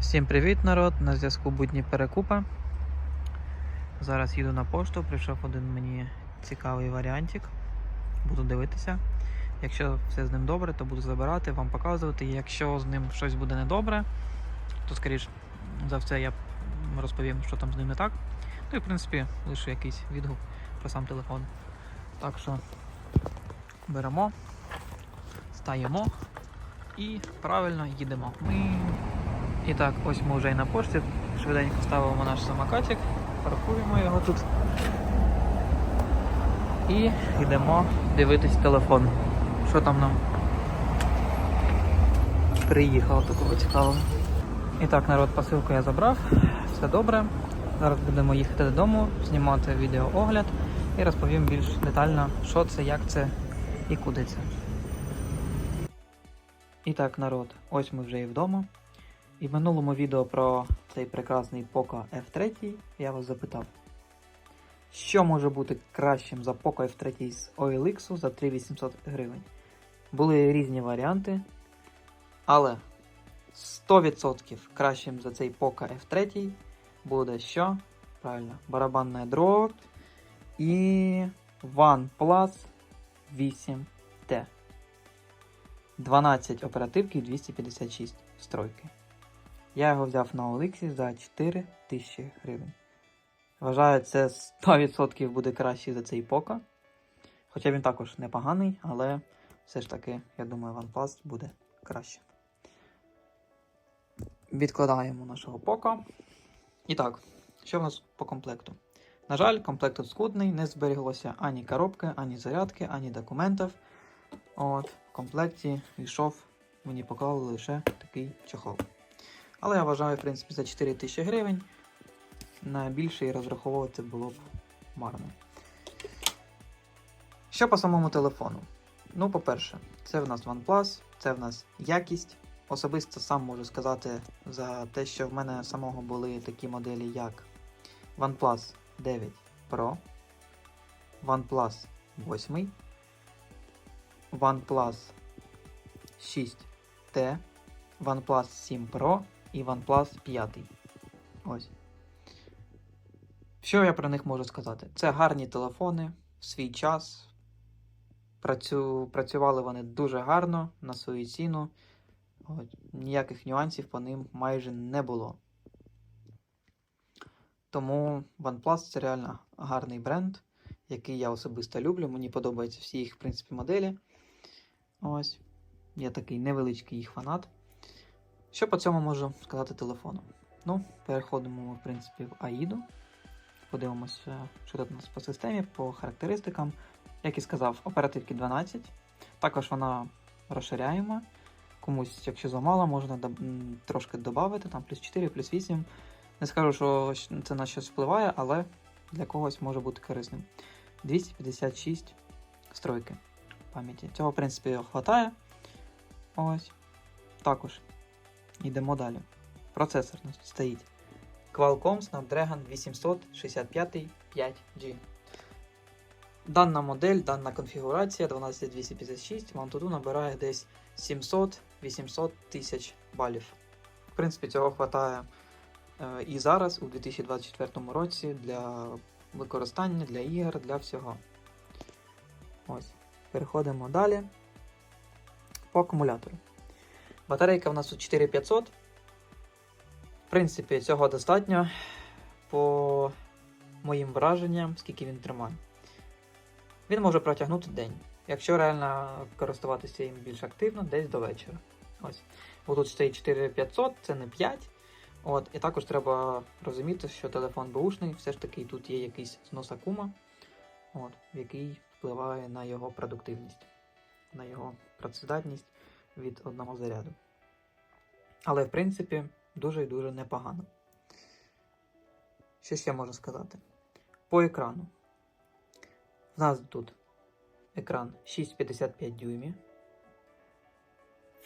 Всім привіт, народ! На зв'язку будні перекупа. Зараз їду на пошту. Прийшов один мені цікавий варіантик. Буду дивитися. Якщо все з ним добре, то буду забирати, вам показувати. Якщо з ним щось буде недобре, то скоріш за все я розповім, що там з ним не так. Ну і в принципі лише якийсь відгук про сам телефон. Так що беремо, стаємо і правильно їдемо. Ми і так, ось ми вже і на пошті. Швиденько ставимо наш самокатик, паркуємо його тут. І йдемо дивитись телефон. Що там нам приїхало такого цікавого. І так, народ, посилку я забрав, все добре. Зараз будемо їхати додому, знімати відеоогляд і розповім більш детально, що це, як це і куди це. І так, народ, ось ми вже і вдома. І в минулому відео про цей прекрасний Poco F3 я вас запитав, що може бути кращим за Poco F3 з OLX за 3800 гривень. Були різні варіанти, але 100% кращим за цей Poco F3 буде що? Правильно, барабанна дроп і OnePlus 8T. 12 оперативки і 256 стройки. Я його взяв на OLX за 4 тисячі гривень. Вважаю, це 100% буде кращий за цей Poco. Хоча він також непоганий, але все ж таки, я думаю, OnePlus буде краще. Відкладаємо нашого Poco. І так, що в нас по комплекту? На жаль, комплект скудний, не зберіглося ані коробки, ані зарядки, ані документів. От, в комплекті йшов, мені поклали лише такий чохол. Але я вважаю, в принципі, за 4 тисячі гривень на більше і розраховувати було б марно. Що по самому телефону? Ну, по-перше, це в нас OnePlus, це в нас якість. Особисто сам можу сказати за те, що в мене самого були такі моделі, як OnePlus 9 Pro, OnePlus 8, OnePlus 6T, OnePlus 7 Pro і OnePlus 5. Ось. Що я про них можу сказати? Це гарні телефони в свій час. Працю... Працювали вони дуже гарно на свою ціну. От. Ніяких нюансів по ним майже не було. Тому OnePlus це реально гарний бренд, який я особисто люблю. Мені подобаються всі їх, в принципі, моделі. Ось. Я такий невеличкий їх фанат. Що по цьому можу сказати телефону? Ну, переходимо, в принципі, в AIDу. Подивимося, що тут у нас по системі, по характеристикам. Як і сказав, оперативки 12. Також вона розширяємо. Комусь, якщо замало, можна трошки додати, там плюс 4, плюс 8. Не скажу, що це на щось впливає, але для когось може бути корисним. 256 стройки пам'яті. Цього, в принципі, вистачає. Ось. Також Йдемо далі. Процесор значить, стоїть. Qualcomm Snapdragon 865 5G. Дана модель, дана конфігурація 12256 вам туди набирає десь 700-800 тисяч балів. В принципі, цього вистачає е, і зараз, у 2024 році, для використання, для ігор, для всього. Ось. Переходимо далі. По акумулятору. Батарейка в нас тут 4500. В принципі, цього достатньо по моїм враженням, скільки він тримає. Він може протягнути день. Якщо реально користуватися їм більш активно, десь до вечора. Ось. Бо тут стоїть 4500, це не 5. От, і також треба розуміти, що телефон бушний, все ж таки тут є якийсь знос акума, от, який впливає на його продуктивність, на його працездатність від одного заряду. Але, в принципі, дуже і дуже непогано. Що ще можу сказати? По екрану. У нас тут екран 6,55 дюймів,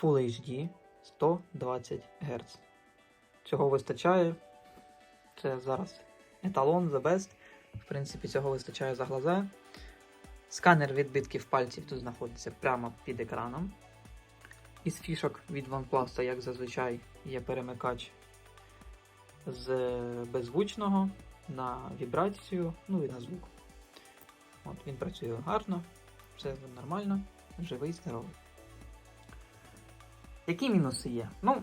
Full HD 120 Гц. Цього вистачає. Це зараз еталон, the best. В принципі, цього вистачає за глаза. Сканер відбитків пальців тут знаходиться прямо під екраном. Із фішок від OnePlus, як зазвичай, є перемикач з беззвучного на вібрацію, ну і на звук. От, він працює гарно, все нормально, живий, здоровий. Які мінуси є? Ну,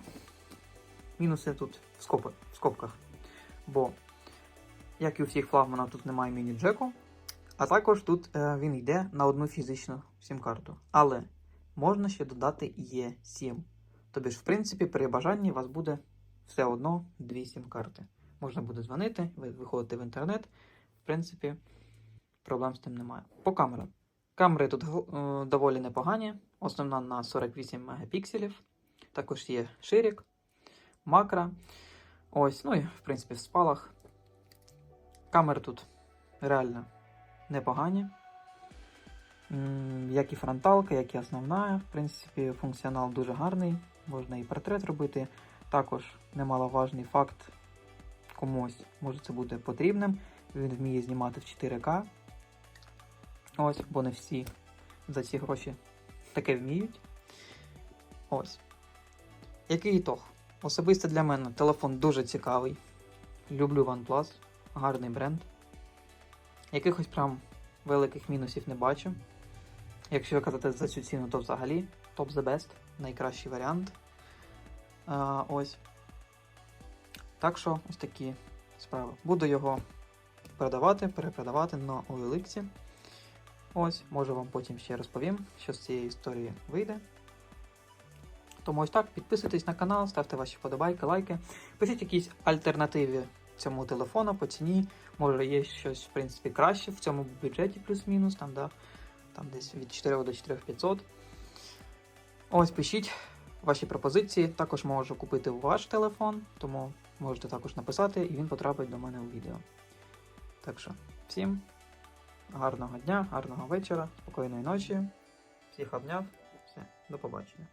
мінуси тут в, скопи, в скобках. Бо, як і у всіх флагманів, тут немає міні-джеку, а також тут е, він йде на одну фізичну сім-карту. Але можна ще додати є 7. Тобі ж, в принципі, при бажанні у вас буде все одно дві сім-карти. Можна буде дзвонити, ви виходите в інтернет. В принципі, проблем з тим немає. По камерам. Камери тут е, доволі непогані. Основна на 48 мегапікселів. Також є ширік, макро. Ось, ну і в принципі в спалах. Камери тут реально непогані. Як і фронталка, як і основна. В принципі, функціонал дуже гарний. Можна і портрет робити. Також немаловажний факт комусь може це бути потрібним. Він вміє знімати в 4К. Ось, бо не всі за ці гроші таке вміють. Ось. Який ітог? Особисто для мене телефон дуже цікавий. Люблю OnePlus, гарний бренд. Якихось прям великих мінусів не бачу. Якщо казати за цю ціну, то взагалі топ the best, найкращий варіант. А, ось. Так що ось такі справи. Буду його продавати, перепродавати на OLX. Ось, може вам потім ще розповім, що з цієї історії вийде. Тому ось так, підписуйтесь на канал, ставте ваші вподобайки, лайки. Пишіть якісь альтернативи цьому телефону по ціні. Може є щось, в принципі, краще в цьому бюджеті плюс-мінус, там, да, там десь від 4 до 4500. Ось пишіть ваші пропозиції. Також можу купити ваш телефон, тому можете також написати, і він потрапить до мене у відео. Так що, всім гарного дня, гарного вечора, спокійної ночі. Всіх обняв. Все, до побачення.